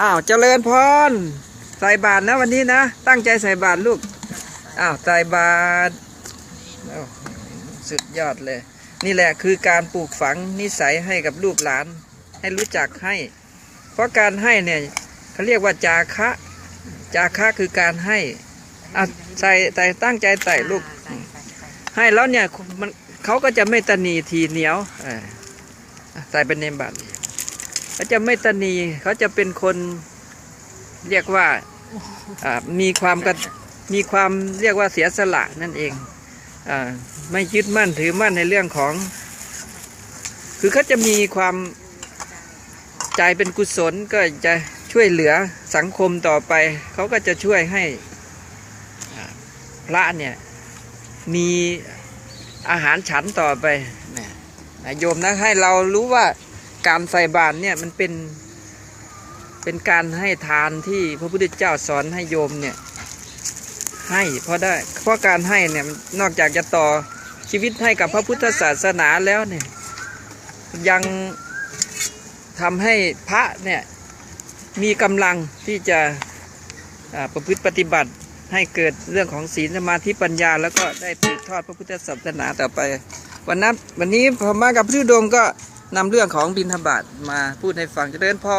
อ้าวเจริญพรใส่บาตรนะวันนี้นะ ตั้งใจใส่บาตรลูกอ้าวใส่บาตรสุดยอดเลย นี่แหละคือการปลูกฝังนิสัยให้กับลูกหลาน ให้รู้จักให้ เพราะการให้เนี่ยเขาเรียกว่าจาคะ จาคะคือการให้อะใส่ใส่ตั้งใจใส่ลูก ให้แล้วเนี่ยมันเขาก็จะไม่ตนีทีเหนียวใส่เป็นเนมบัตร เขาจะไม่ตนีเขาจะเป็นคนเรียกว่ามีความกมีความเรียกว่าเสียสละนั่นเองอไม่ยึดมั่นถือมั่นในเรื่องของ คือเขาจะมีความใจเป็นกุศลก็จะช่วยเหลือสังคมต่อไป เขาก็จะช่วยให้พระเนี่ยมีอาหารฉันต่อไปนะนะโยมนะให้เรารู้ว่า การใส่บาตรเนี่ยมันเป็นเป็นการให้ทานที่พระพุทธเจ้าสอนให้โยมเนี่ยให้เพราะได้เพราะการให้เนี่ยนอกจากจะต่อชีวิตให้กับพระพุทธศาสนาแล้วเนี่ยยังทำให้พระเนี่ยมีกำลังที่จะประพฤติปฏิบัติให้เกิดเรื่องของศีลสมาธิปัญญา แล้วก็ได้สืบทอดพระพุทธศาสนาต่อไป วันนั้นวันนี้พอมากับพระธุดงก็ นำเรื่องของบินธบาตมาพูดให้ฟังเจรินพอ